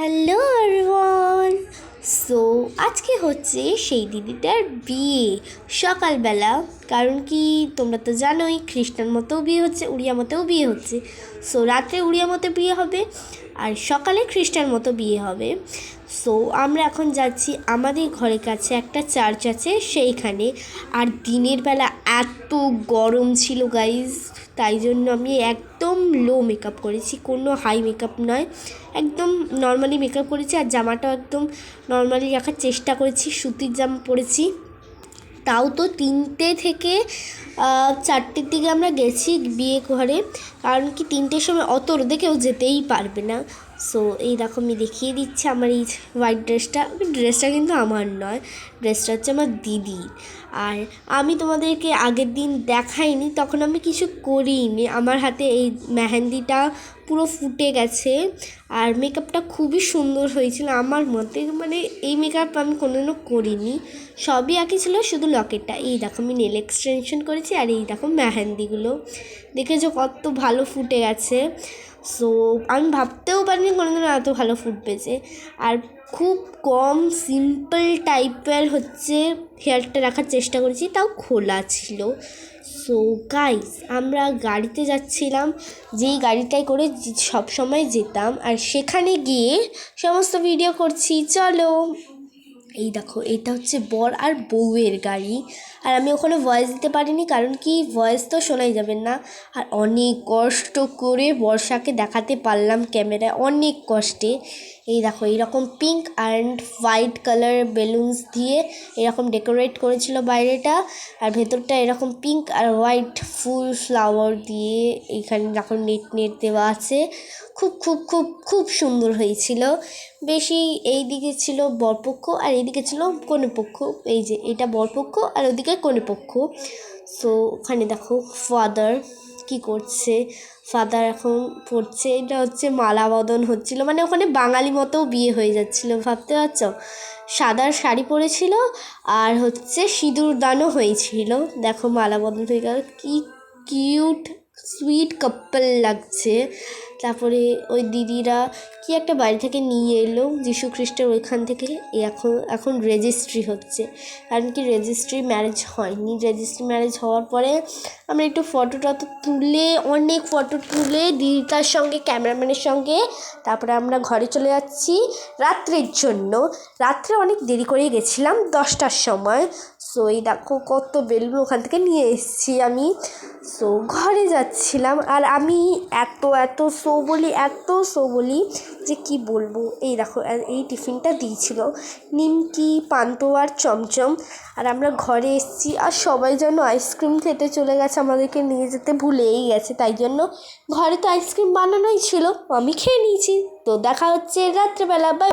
Hello everyone so আজকে হচ্ছে সেই দিদিটার বিয়ে। সকালবেলা, কারণ কি তোমরা তো জানোই খ্রিস্টান মতেও বিয়ে হচ্ছে, উড়িয়া মতেও বিয়ে হচ্ছে। সো রাত্রে উড়িয়া মতে বিয়ে হবে, আর সকালে খ্রিস্টান মতো বিয়ে হবে। সো আমরা এখন যাচ্ছি, আমাদের ঘরের কাছে একটা চার্চ আছে, সেইখানে। আর দিনের বেলা এত গরম ছিল গাইজ তাই জন্য আমি একদম লো মেকআপ করেছি। কোনো হাই মেকআপ নয়। একদম নর্মালি মেকআপ করেছি আর জামাটাও একদম নর্মালি রাখার চেষ্টা করেছি, সুতির জামা পরেছি। তাও তো তিনটে থেকে চারটের দিকে আমরা গেছি বিয়ে ঘরে। কারণ কি তিনটের সময় অত রোদে কেউ যেতেই পারবে না। সো এই দেখো আমি দেখিয়ে দিচ্ছি আমার এই হোয়াইট ড্রেসটা ড্রেসটা কিন্তু আমার নয় ড্রেসটা হচ্ছে আমার দিদি আর আমি তোমাদেরকে আগের দিন দেখাইনি, তখন আমি কিছু করিনি। আমার হাতে এই মেহেন্দিটা পুরো ফুটে গেছে আর মেকআপটা খুবই সুন্দর হয়েছিল আমার মতে। মানে এই মেকআপ আমি কোনোদিনও করিনি। সবই একই ছিল, শুধু লকেটটা এই দেখো, আমি নেল এক্সটেনশন করেছি আর এই দেখো মেহেন্দিগুলো। দেখেছ কত ভালো ফুটে গেছে। সো আমি ভাবতেও পারিনি কোনোদিনও এত ভালো ফুড পেয়েছে। আর খুব কম সিম্পল টাইপের হচ্ছে হেয়ারটা রাখার চেষ্টা করেছি, তাও খোলা ছিল। সো গাইস আমরা গাড়িতে যাচ্ছিলাম, যেই গাড়িটায় করে সব সময় যেতাম, আর সেখানে গিয়ে সমস্ত ভিডিও করছি। চলো। এই দেখো, এটা হচ্ছে বর আর বউয়ের গাড়ি। আর আমি ওখানে ভয়েস দিতে পারিনি, কারণ কি ভয়েস তো শোনাই যাবে না। আর অনেক কষ্ট করে বর্ষাকে দেখাতে পারলাম ক্যামেরায় অনেক কষ্টে। এই দেখো, এইরকম pink and white colour balloons দিয়ে এরকম ডেকোরেট করেছিল বাইরেটা। আর ভেতরটা এরকম পিঙ্ক আর হোয়াইট ফুল ফ্লাওয়ার দিয়ে এইখানে দেখো নেট নেট দেওয়া আছে, খুব খুব খুব খুব সুন্দর হয়েছিল। বেশি এই দিকে ছিল বরপক্ষ আর এইদিকে ছিল কনেপক্ষ। এই যে এটা বরপক্ষ আর ওদিকে কনেপক্ষ। সো ওখানে দেখো ফাদার কি করছে ফাদার এখন পড়ছে, এটা হচ্ছে মালা বদন হচ্ছিল। মানে ওখানে বাঙালি মতো বিয়ে হয়ে যাচ্ছিল, ভাবতে পারছ? সাদার শাড়ি পরেছিল আর হচ্ছে সিঁদুর দানও হয়েছিল। দেখো মালা বদন হয়ে গেল, কি কিউট সুইট কাপল লাগছে। তারপরে ওই দিদিরা কি একটা বাড়ি থেকে নিয়ে এলো, যিশু খ্রিস্টের ওইখান থেকে এখন এখন রেজিস্ট্রি হচ্ছে। কারণ কি রেজিস্ট্রি ম্যারেজ হয়নি। রেজিস্ট্রি ম্যারেজ হওয়ার পরে আমরা একটু ফটো টটো তুলে, অনেক ফটো তুলে দিদিটার সঙ্গে, ক্যামেরাম্যানের সঙ্গে, তারপরে আমরা ঘরে চলে যাচ্ছি রাত্রের জন্য। রাত্রে অনেক দেরি করে গেছিলাম, দশটার সময়। সো এই দেখো কত বেলুন ওখান থেকে নিয়ে এসেছি আমি। সো ঘরে যাচ্ছিলাম আর আমি এত এত শো বলি, এত শো বলি যে কি বলব? এই দেখো এই টিফিনটা দিয়েছিল নিমকি, পান্তো আর চমচম। আর আমরা ঘরে এসেছি আর সবাই যেন আইসক্রিম খেতে চলে গেছে, আমাদেরকে নিয়ে যেতে ভুলেই গেছে। তাই জন্য ঘরে তো আইসক্রিম বানানোই ছিল, আমি খেয়ে নিয়েছি। তো দেখা হচ্ছে রাত্রেবেলা বাই